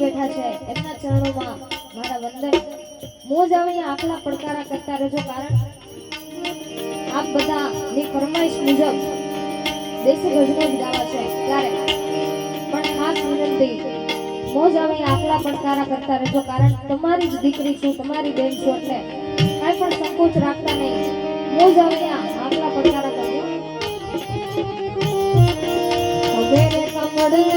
બેઠા છે. એમના ચરણોમાં મારા વંદન. આવીને આખલા પડકારા કરતા રહેજો, કારણ આપ બધા ની ફરમાઈશ મુજબ દેશી ભજનો જ ગાવા છે ત્યારે પણ ખાસ વિનંતી, મોજ આવી આખલા પડકારા કરતા રહેજો, કારણ તમારી જ દીકરી છું, તમારી બેન છું, એટલે કાંઈ પણ સંકોચ રાખતા નહીં. મોજ આવી આખલા પડકારા કરજો હવે કમળ